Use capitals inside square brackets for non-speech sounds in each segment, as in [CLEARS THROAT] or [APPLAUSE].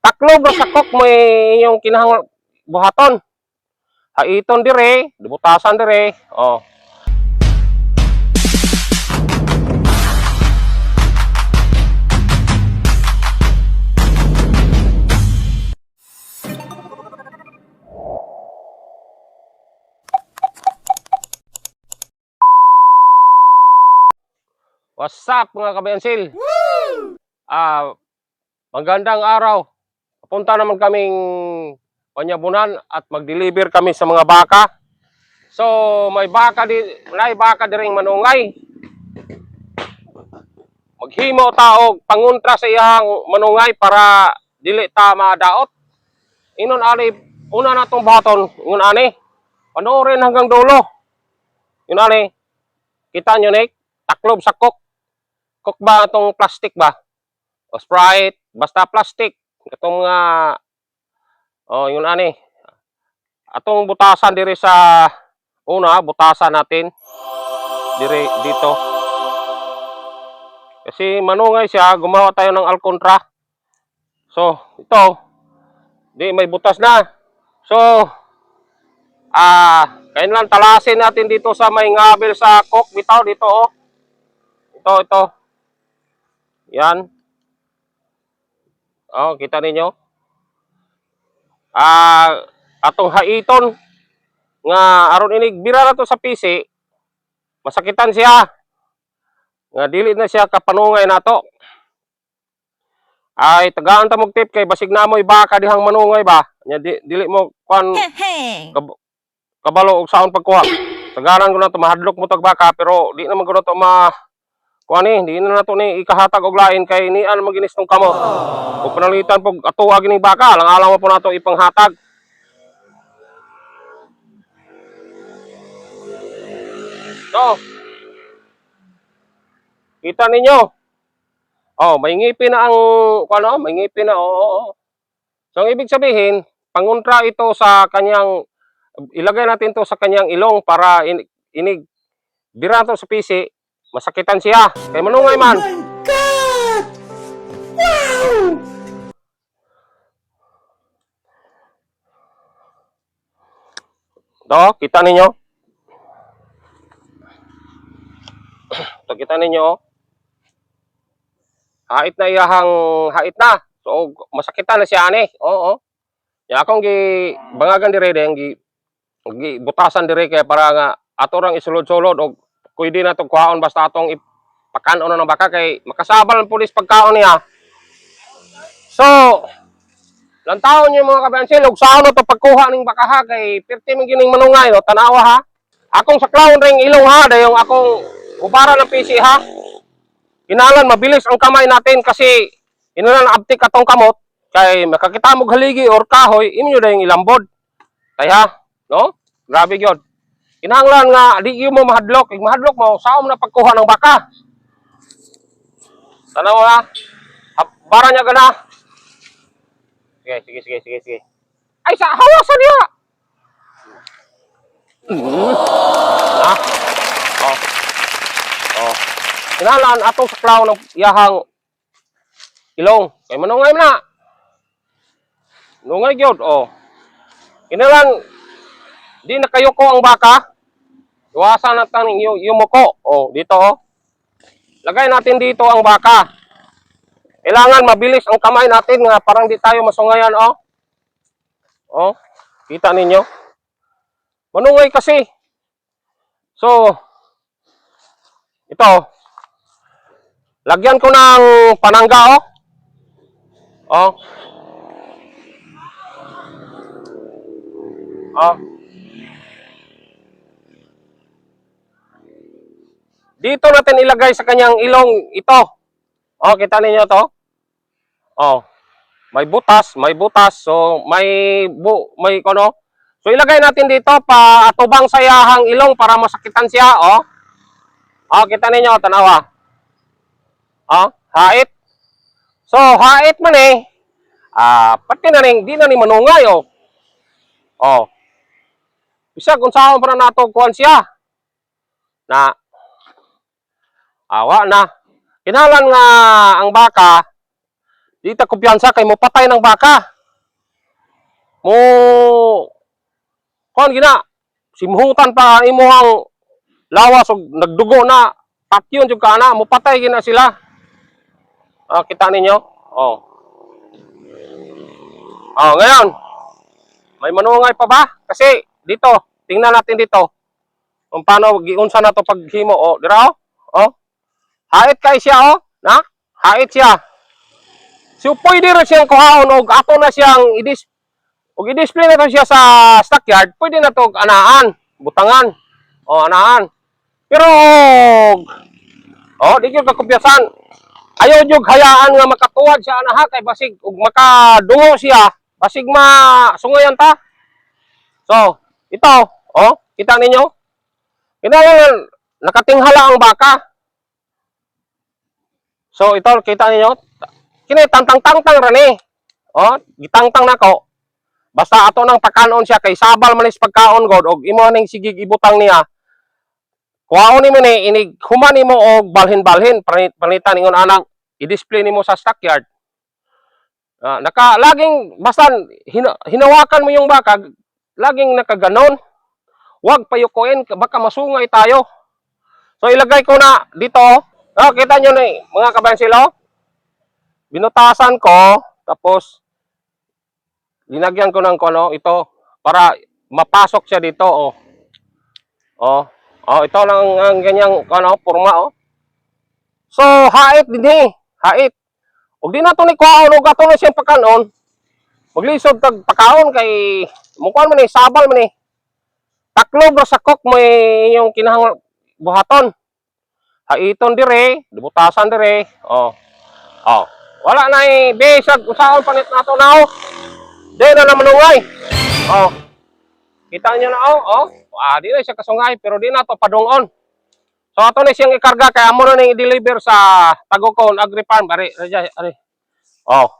taklob ra sakok mo yung kinahang buhaton. Haiton dire, dibutasan dire. Oh. What's up mga kabensil? Ah, magandang araw. Papunta naman kaming Panyabunan at mag-deliver kami sa mga baka. So, may baka di, may baka diring manungay. Maghimo taog panguntra sa iyang manungay para dili ta madaot. Inon ani una na tong baton, ingon ani. Panoorin hanggang dulo. Yun ani. Kita nyo nik, taklob sa kok. Kok ba itong plastic ba? O Sprite, basta plastic. Itong mga, oh, yun ani. Atong butasan diri sa, una, butasan natin. Diri, dito. Kasi manungay siya, gumawa tayo ng alcontra. So, ito, di may butas na. So, ah, kailan talasin natin dito sa may ngabel sa kok, bitaw dito oh. Ito, ito. Yan. Oh, kita ninyo. Ah, atong haiton nga aron inig bira na to sa PC. Masakitan siya. Nga dili na siya kapanungay nato. Ay tagaan ta mog tip kay basig namoy baka dihang manungay ba. Nya di, dili mo kwan kab- kabalo og saon pagkuha. Tagaran ko na to mahadlok mo tag baka pero di naman ko na to ma kuan ni di na nato ni ikahatag og lain kay ni an maginis tong kamot. Ug panalitan pog atuwa gining baka lang alang mo po nato ipanghatag. So, kita ninyo. Oh, may ngipin na ang ano, may ngipin na. Oo, oo, oo. So, ang ibig sabihin, panguntra ito sa kanyang ilagay natin to sa kanyang ilong para in, inig bira to sa PC, masakitan siya. Kay manungay man. To, kita ninyo? [CLEARS THROAT] To, kita ninyo? Hait na iyahang hait na. So, masakitan na siya ani. Oo. Ya akong gi bangagan dire gi gi butasan dire kay para nga ato rang isulod-sulod og pwede na to kuhaon basta atong ipakanon na ng baka kay makasabal ang pulis pagkaon niya. So, lantaon niyo mga kabansil, og saan na to pagkuha ning baka ha kay pirti man gining manungay no tanawa ha. Akong saklaw ring ilong ha dayong akong ubara ng PC ha. Inalan mabilis ang kamay natin kasi inalan abtik atong kamot kay makakita mo haligi or kahoy inyo dayong ilambod. Kaya no? Grabe gyud. Kinahanglan nga di mo mahadlok, ig mahadlok mo saom na pagkuha ng baka. Tanaw ha. Bara niya gana. Sige, sige, sige, sige, sige. Ay, sa hawasan niya! Ha? Oh. Oh. Kinalaan atong saklaw ng yahang ilong. Kay manungay na. Nungay gyud oh. Kinalan di na kayo ko ang baka. Iwasan natin yung yumuko. Oh, dito oh. Lagay natin dito ang baka. Kailangan mabilis ang kamay natin nga parang di tayo masungayan, oh. Oh, kita ninyo. Manungay kasi. So, ito. Lagyan ko ng panangga, oh. Oh. Oh. Dito natin ilagay sa kanyang ilong ito. Oh, kita ninyo to? Oh. May butas, may butas. So, may bu may kono. So, ilagay natin dito pa atubang sayahang ilong para masakitan siya, oh. Oh, kita ninyo, tanawa. Oh, hait. So, hait man eh. Ah, pati na rin, di na ni manungay, oh. Oh. Bisa kung saan para nato kuhan siya. Na, awa na. Kinalan nga ang baka, Di ta kumpiyansa kay mo patay ng baka. Mo kon gina simhutan pa imuhang lawas og nagdugo na patyon jud kana mo patay gina sila. Ah, kita ninyo? Oh. Oh, ngayon. May manungay pa ba? Kasi dito, tingnan natin dito. Kung paano giunsa na to paghimo oh, dira oh. Oh. Hait kay siya oh, na? Hait siya. So pwede rin siyang kuhaon og ato na siyang idis og i-display na siya sa stockyard, pwede na to anaan, butangan. O anaan. Pero oh, di gyud ka kumpiyasan. Ayaw jud hayaan nga makatuwad siya anaha kay basig ug makadungo siya, basig masungayan ta. So, ito, oh, kita ninyo? Kinahanglan nakatinghala ang baka. So, ito, kita ninyo? Kini tangtang-tangtang rani. Oh, gitangtang nako. Basta ato nang pakanon siya kay sabal man is pagkaon god og imo ning sigig ibutang niya. Kuhaon nimo ni inig human nimo og balhin-balhin panitan ningon anak i-display nimo sa stockyard. Ah, naka laging basta hina, hinawakan mo yung baka, laging nakaganon. Huwag payukuin, baka masungay tayo. So ilagay ko na dito. Oh, kita nyo na eh, mga kabansilo. Binutasan ko, tapos linagyan ko ng kono ito para mapasok siya dito oh. Oh. Oh, ito lang ang ganyang ano, porma oh. So, hait din eh. Hait. Ug di na to ni kuhaon ug ato siyang pakanon. Maglisod tag pakaon kay mukuan man eh, sabal man eh. Taklob ra sa kok mo eh, yung kinahang buhaton. Haiton dire, dibutasan dire. Oh. Oh. Wala na eh, besag usaon panit nato na oh. Di na naman ungay. Oh. Kita niyo na oh, oh. Ah, di na siya kasungay pero di na to padungon. So ato na siyang ikarga kay amo na ning i-deliver sa Tagokon Agri Farm ari ari ari. Oh.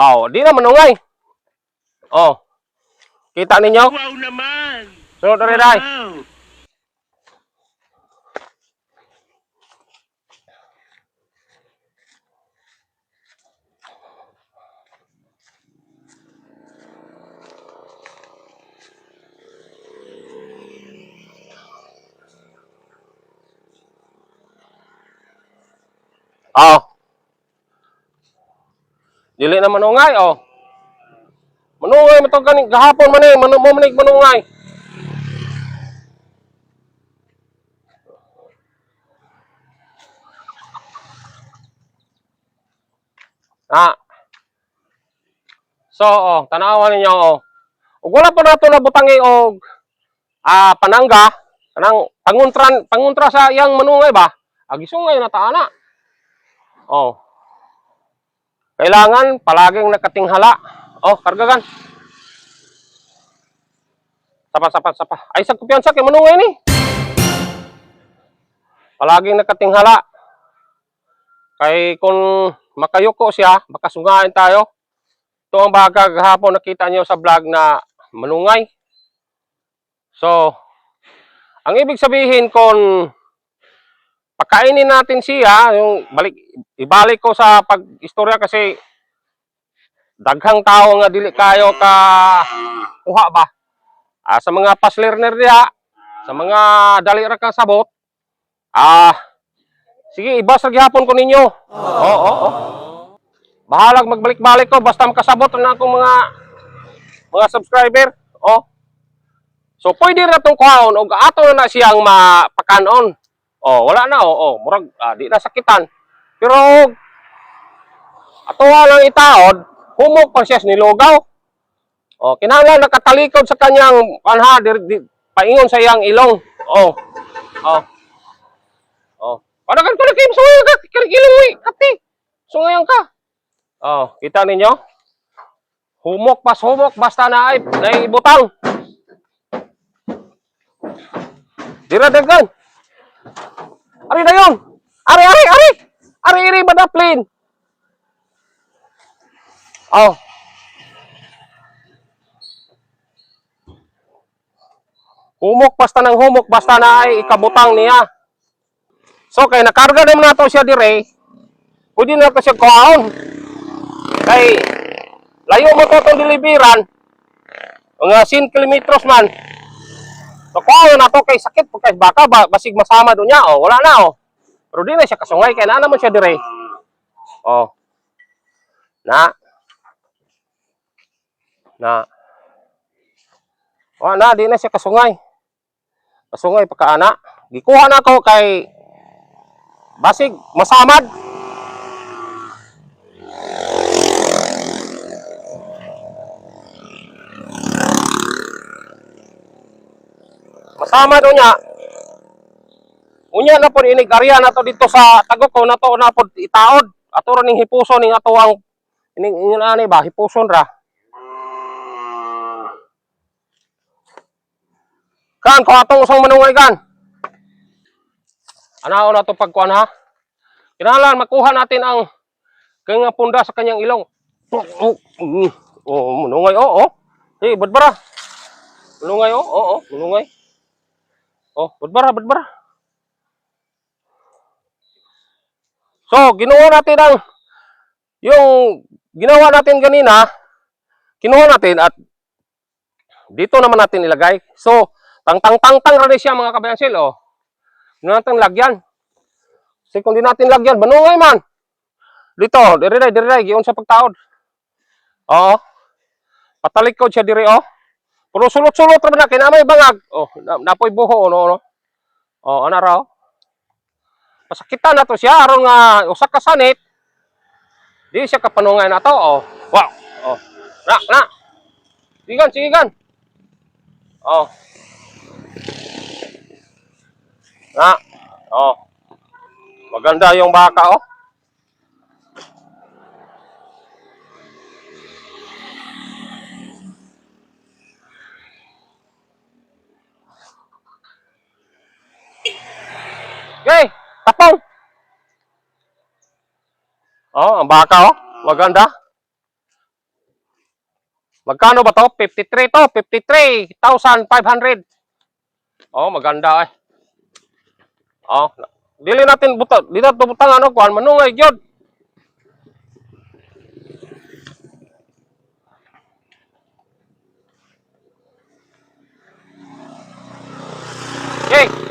Oh, di na manungay. Oh. Kita ninyo? Wow naman! Na rin ay. Oh. Dili na manungay oh. Manungay mo to kaning gahapon man eh, manu mo manig manungay. Ah. So, oh, tanawan ninyo oh. Ug wala pa nato na butangi og ah panangga, kanang panguntran panguntra sa iyang manungay ba? Agisungay na taana. Oh. Kailangan palaging nakatinghala. Oh, kargagan. Sapa, sapa, sapa. Ay, sa kumpiyansa kay manungay ni. Palaging nakatinghala. Kay kung makayuko siya, baka tayo. Ito ang baga gahapon nakita niyo sa vlog na manungay. So, ang ibig sabihin kung pakainin natin siya, yung balik ibalik ko sa pag-istorya kasi daghang tao nga dili kayo ka kuha ba. Ah, sa mga past learner diha, sa mga dali ra kang sabot, ah sige ibasa gihapon ko ninyo. Oo, oo, oo. Bahalag magbalik-balik ko basta makasabot na akong mga mga subscriber. Oh. So pwede ra tong kuhaon og ato na siyang mapakanon. Oh, wala na oh, oh murag ah, di na sakitan. Pero ato lang itaod, humok pa siya nilugaw. Oh, kinahanglan nakatalikod sa kanyang anha di, di, paingon sa iyang ilong. Oh. Oh. Oh. Para kan kuno kay sungayan ka, ilong wi, kati. Sungayan ka. Oh, kita ninyo? Humok pas humok basta na ay naibutang. Dira dagan. Ari na yun! Ari, ari, ari! Ari, ari, badaplin! Oh. Humok basta ng humok basta na ay ikabutang niya. So kay nakarga naman nato siya dire. Pwede na to siya kuhaon. Kay layo mo to itong deliveran. Mga 100 kilometros man. So kung na to kay sakit pagka baka ba, basig masama do niya oh, wala na oh. Pero di na siya kasungay kay na naman siya dire. Oh. Na. Na. Oh, na di na siya kasungay. Kasungay pagka ana. Gikuha na ko kay basig masamad. Masama do niya. Unya na po inig area na to dito sa tagok ko na to na po itaod. Ato ning hipuson ning ato ang ining ining ani ba hipuson ra. Kan ko atong usang manungay kan. Ano na to pagkuan ha? Kinahanglan makuha natin ang kanya punda sa kanyang ilong. Oh, oh, mm. oh manungay oh, oh. Eh, badbara. Manungay oh, oh, oh, manungay. Oh, badbara, badbara. So, ginawa natin ang yung ginawa natin kanina, kinuha natin at dito naman natin ilagay. So, tang tang tang tang rin siya mga kabayansil, oh. Hindi natin lagyan. Kasi kung di natin lagyan, banungay man. Dito, diriray, diriray, giyon sa pagtaod. Oo. Patalikod siya diri, oh. Pero sulot-sulot ra na kinamay bangag. Oh, na, napoy buho no no. Oh, ana raw. Pasakitan na to siya aron nga usa ka sanit. Di siya kapanungay na to. Oh. Wow. Oh. Na, na. Sigan, sigan. Oh. Na. Oh. Maganda yung baka, oh. Okay, tapong. Oh, ang baka oh. Maganda. Magkano ba to? 53 to, 53,500. Oh, maganda eh. Oh, dili natin buta, dili natin butang ano kuan manungay gyud. Okay.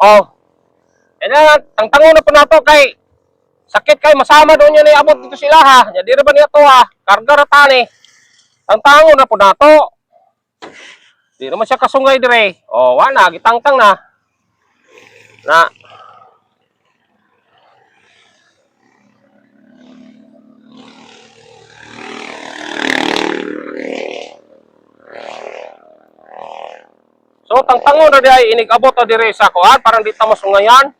Oh. Eh na, tangtango na po nato kay sakit kay masama doon niya ni abot dito sila ha. Ya di ra ba niya to ha. Karga ra tani. Tangtango na po nato. Di naman siya kasungay dire. Oh, wala gitangtang na. Na. Tangtangon na di ay inig-abot na dire sa kuan parang di ta masungayan.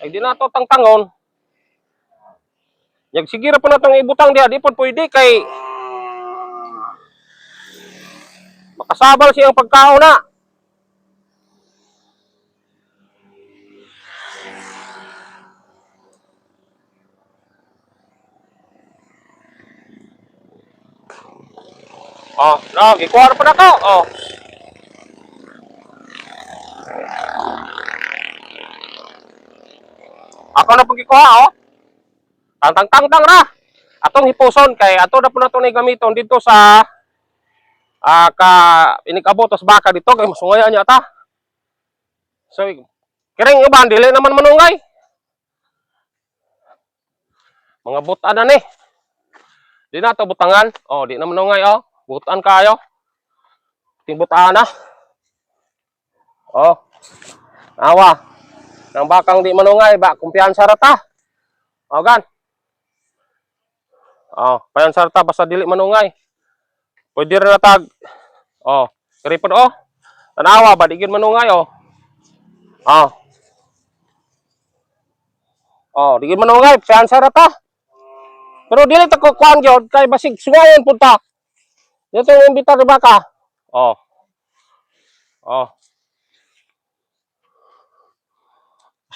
Ay di na to tangtangon. Yag sige ra po na tong ibutang diha, di po pwede kay makasabal siyang pagkaon na. Oh, no, gikuha pa na ko. Oh. Ako na pong gikuha, oh. Tang tang tang tang ra. Atong hipuson kay ato na po na ni gamiton dito sa ah ka inikabot tas baka dito kay masungayan niya ta. So kiring iban dili naman manungay. Mga butan na ni. Di na to butangan. Oh, di na manungay oh. Butan kayo. Ting butaan na. Oh. Awa. Nang bakang di manungay ba kumpiyansa ra ta. Oh, gan. Oh, payan sarta basta dili manungay. Pwede rin natag. Oh, kripod oh. Tanawa ba digin manungay oh. Oh. Oh, digin manungay, payan sarta. Pero dili ta ko kuan kay basig sungayon punta. Dito yung imbitar di baka. Oh. Oh.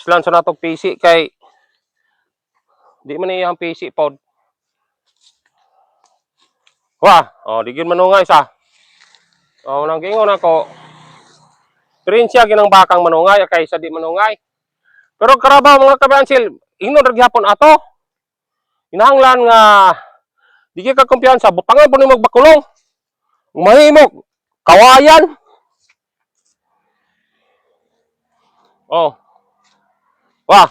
Islan sa natong PC kay di man iyang PC pod. Wah, oh, di gyud manungay sa. Oh, nang gingon ako. Prinsya ginang bakang manungay kaysa di manungay. Pero karabaw mga kabansil, ingnon ra gyapon ato. Inahanglan nga di ka kumpiyansa, butangan po ni magbakulong. Mahimok, kawayan. Oh. Wah.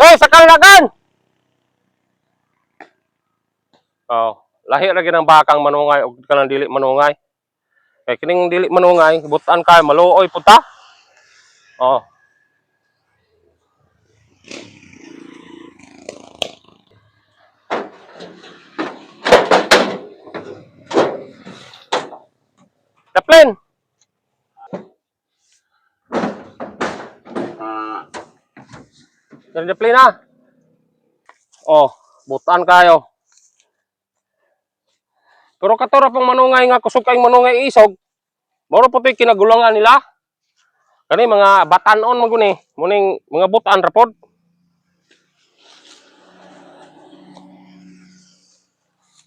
Hey, sakal na kan! Oh, lahi gyud ang bakang manungay ug kanang dili manungay. Kay kining dili manungay, butan kay maluoy punta. Oh. Kaplin! Dari Kaplin na. Oh, butan kayo. Pero katora pang manungay nga kusog kayong manungay isog. Moro po ito'y kinagulangan nila. Kani mga batanon mo guni, muning mga butaan rapod.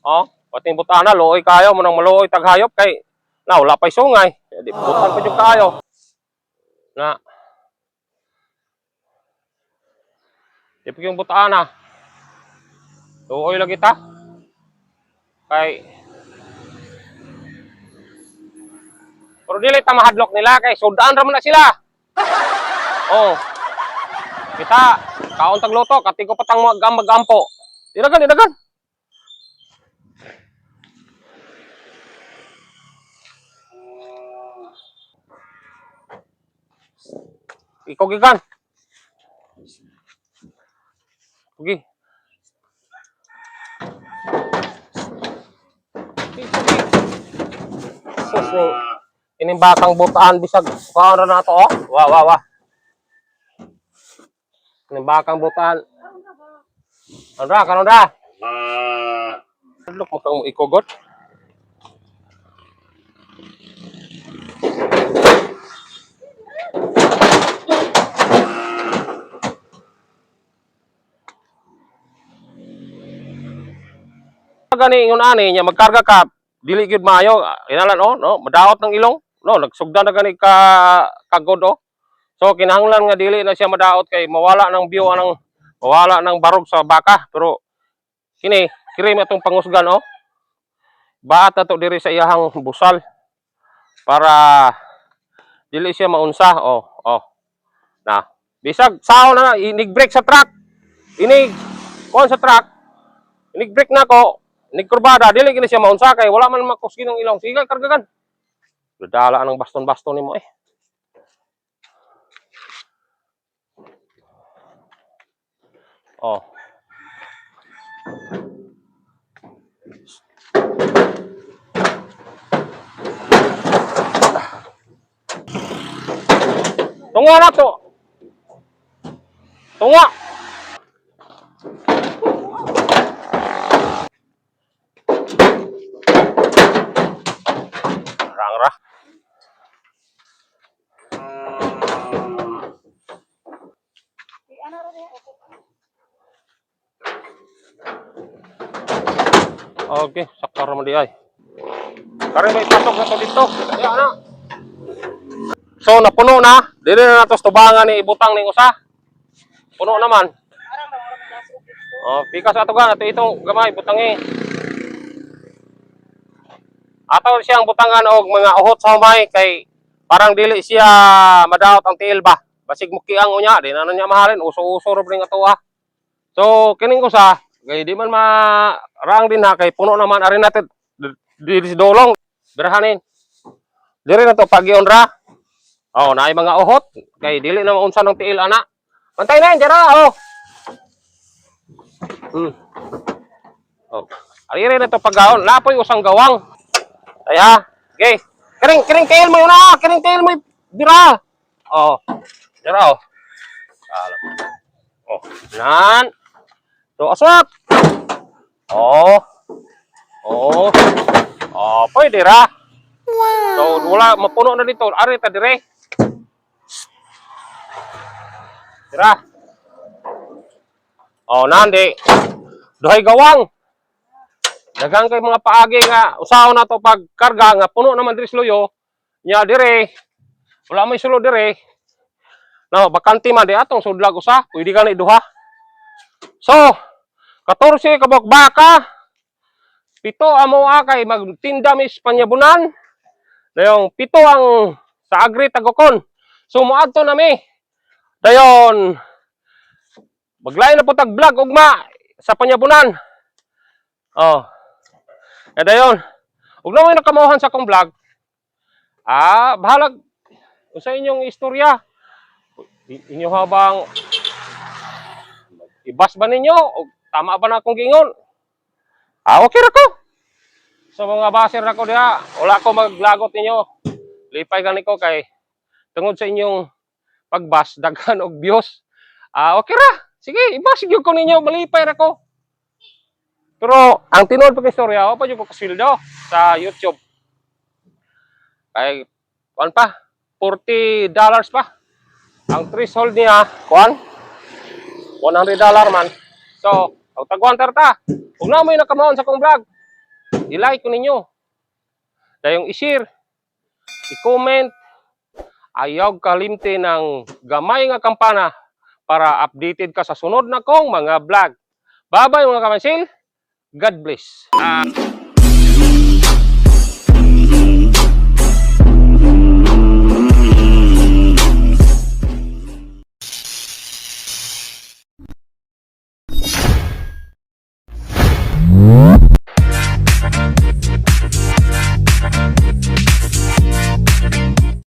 Oh, pati yung butana, looy kayo, munang maluoy taghayop kay na wala pa'y sungay. Di butan pa yung kayo. Na. Di pa yung butana. Luoy lagi ta. Kay Pero dili ta mahadlok nila kay sudaan ra man na sila. [LAUGHS] Oh. Kita kaon tagluto kati ko patang mag magampo. Dinagan dinagan. Ikaw gikan. Pugi. Pugi, pugi. Sus ni ining bakang butaan bisag kaon ra nato oh. Wa wa wa. Ining bakang butaan. Ano ra kanon ra? Look mo kang ikogot. gani ingon ani nya magkarga ka dili gyud maayo inalan oh no madaot ng ilong no nagsugdan na gani ka kagod oh so kinahanglan nga dili na siya madaot kay mawala ng view anang mawala ng barog sa baka. Pero kini kirim atong pangusgan oh. Baat ato diri sa iyahang busal para dili siya maunsa oh oh. Na bisag sao na inig break sa truck. Inig kon sa truck. Inig break na ko Nig kurbada, dili gini siya maunsa kay wala man makusgi ng ilong. Sige, kargagan. Dadala ng baston-baston nimo eh. Oh. Tunga na to. Tunga. Rangra. Okay, sakar mo di ay. Kare may pasok na to dito. Ayan na. So napuno na. Dili na natos tubangan ni ibutang ning usa. Puno naman. Oh, pikas ato ga ato itong gamay butangi. Ato siyang butangan og mga uhot sa humay kay parang dili siya madaot ang tiil ba. Basig mukiang unya, di na niya mahalin uso-uso ro ring ato ah. So kining usa kay di man marang din ha kay puno naman ari natin diri si dolong birahanin. Diri na to pagyon ra. Oh, naay mga uhot kay dili na maunsa ng tiil ana. Pantay na dira oh. Hmm. Oh. Ari na to paggaon, lapoy usang gawang. Kaya, okay. Kiring kiring tail mo yun ah, kiring tail mo dira. Oh. Dira oh. Alam. Oh, nan. So, aswat. Oh. Oh. Oh, pwede ra. So, wala, mapuno na dito. Ari, ta dire. Tira. Oh, nandi. Duhay gawang. Dagang kay mga paagi nga usahaw na to pag karga nga puno naman diri sa luyo. Nya dire. Wala may sulod dire. No, bakante man di atong sudlag usa, pwede ka na iduha. So, 14 kabok baka. Pito amo akay magtinda mi panyabunan. Dayong pito ang sa agri tagokon. So moadto na mi. Dayon maglain na po tag vlog ugma sa panyabunan. Oh. E dayon. Ug na nakamuhan sa akong vlog. Ah, bahalag sa inyong istorya. Inyo habang ibas ba ninyo o tama ba na akong gingon? Ah, okay ra ko. Sa mga baser ako diha, wala ko maglagot ninyo. Lipay gani ko kay tungod sa inyong pagbas [LAUGHS] daghan og views. Ah, okay ra. Sige, ibas gyud ko ninyo, malipay ra ko. Pero ang tinuod pa kay istorya, wa pa jud ko kasildo sa YouTube. Kay kuan pa, 40 dollars pa. Ang threshold niya, kuan, 100 dollar man. So, ang tagwan tarta. Kung na may nakamahon sa kong vlog, i-like ko ninyo. Dayong i-share, i-comment, ayaw kalimti ng gamay nga kampana para updated ka sa sunod na kong mga vlog. Bye-bye mga kamansil. God bless.